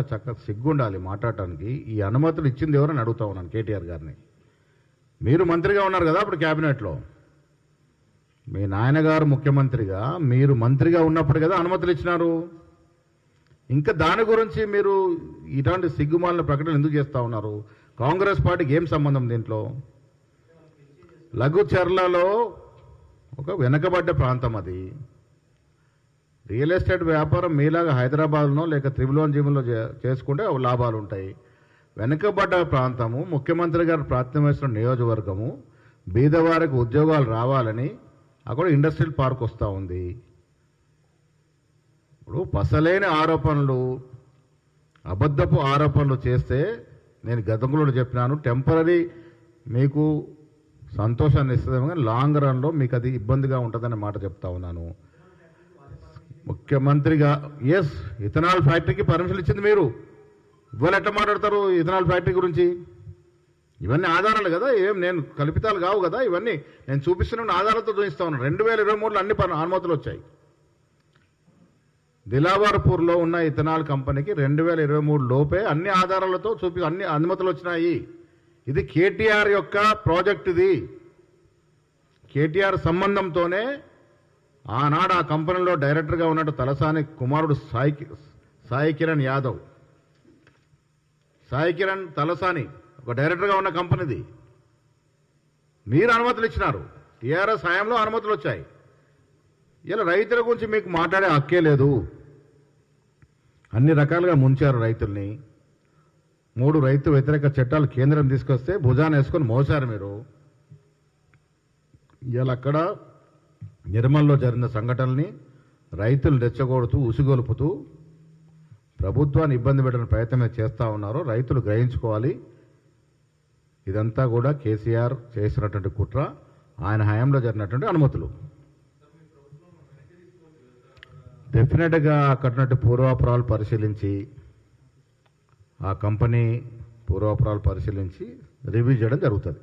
చక్కగా సిగ్గుండాలి మాట్లాడటానికి. ఈ అనుమతులు ఇచ్చింది ఎవరని అడుగుతా ఉన్నాను కేటీఆర్ గారిని. మీరు మంత్రిగా ఉన్నారు కదా అప్పుడు క్యాబినెట్లో. మీ నాయనగారు ముఖ్యమంత్రిగా మీరు మంత్రిగా ఉన్నప్పుడు కదా అనుమతులు ఇచ్చినారు. ఇంకా దాని గురించి మీరు ఇలాంటి సిగ్గుమాలిన ప్రకటన ఎందుకు చేస్తూ ఉన్నారు? కాంగ్రెస్ పార్టీకి ఏం సంబంధం దీంట్లో? లఘుచర్లలో ఒక వెనకబడ్డ ప్రాంతం అది. రియల్ ఎస్టేట్ వ్యాపారం మీలాగా హైదరాబాద్లో లేక త్రిబులోన్ జీవుల్లో చేసుకుంటే లాభాలు ఉంటాయి వెనుకబడ్డ ప్రాంతము ముఖ్యమంత్రి గారు ప్రాతినిధ్యం నియోజకవర్గము బీదవారికి ఉద్యోగాలు రావాలని అక్కడ ఇండస్ట్రియల్ పార్క్ వస్తూ ఉంది. ఇప్పుడు పసలేని ఆరోపణలు అబద్ధపు ఆరోపణలు చేస్తే నేను గతంలో చెప్పినాను టెంపరీ మీకు సంతోషాన్ని ఇస్తుంది కానీ లాంగ్ రన్లో మీకు అది ఇబ్బందిగా ఉంటుందనే మాట చెప్తా ఉన్నాను. ముఖ్యమంత్రిగా ఎస్ ఇథనాల్ ఫ్యాక్టరీకి పర్మిషన్ ఇచ్చింది మీరు. ఇవాళ ఎట్లా మాట్లాడతారు ఇథనాల్ ఫ్యాక్టరీ గురించి? ఇవన్నీ ఆధారాలు కదా ఏం నేను కల్పితాలు కావు కదా ఇవన్నీ. నేను చూపిస్తున్న ఆధారాలతో చూపిస్తా ఉన్నాను రెండు వేల ఇరవై మూడులో అన్ని అనుమతులు వచ్చాయి. దిలావర్పూర్లో ఉన్న ఇథనాల్ కంపెనీకి రెండు వేల ఇరవై మూడు లోపే అన్ని ఆధారాలతో చూపి అన్ని అనుమతులు వచ్చినాయి. ఇది కేటీఆర్ యొక్క ప్రాజెక్ట్ ఇది. కేటీఆర్ సంబంధంతోనే ఆనాడు ఆ కంపెనీలో డైరెక్టర్గా ఉన్నట్టు తలసాని కుమారుడు సాయి సాయి కిరణ్ యాదవ్. సాయి కిరణ్ తలసాని ఒక డైరెక్టర్గా ఉన్న కంపెనీది. మీరు అనుమతులు ఇచ్చినారు. టీఆర్ఎస్ హయాంలో అనుమతులు వచ్చాయి. ఇలా రైతుల గురించి మీకు మాట్లాడే హక్కే లేదు. అన్ని రకాలుగా ముంచారు రైతుల్ని. మూడు రైతు వ్యతిరేక చట్టాలు కేంద్రం తీసుకొస్తే భుజాన్ని వేసుకొని మోసారు మీరు. ఇలా అక్కడ నిర్మల్లో జరిగిన సంఘటనల్ని రైతులు రెచ్చగొడుతూ ఉసిగొలుపుతూ ప్రభుత్వాన్ని ఇబ్బంది పెట్టడం ప్రయత్నమే చేస్తూ ఉన్నారు రైతులు గ్రహించుకోవాలి. ఇదంతా కూడా కేసీఆర్ చేసినటువంటి కుట్ర ఆయన హయాంలో జరిగినటువంటి అనుమతులు. డెఫినెట్గా అక్కడున్నట్టు పూర్వాపురాలు పరిశీలించి ఆ కంపెనీ పూర్వాపురాలు పరిశీలించి రివ్యూ చేయడం జరుగుతుంది.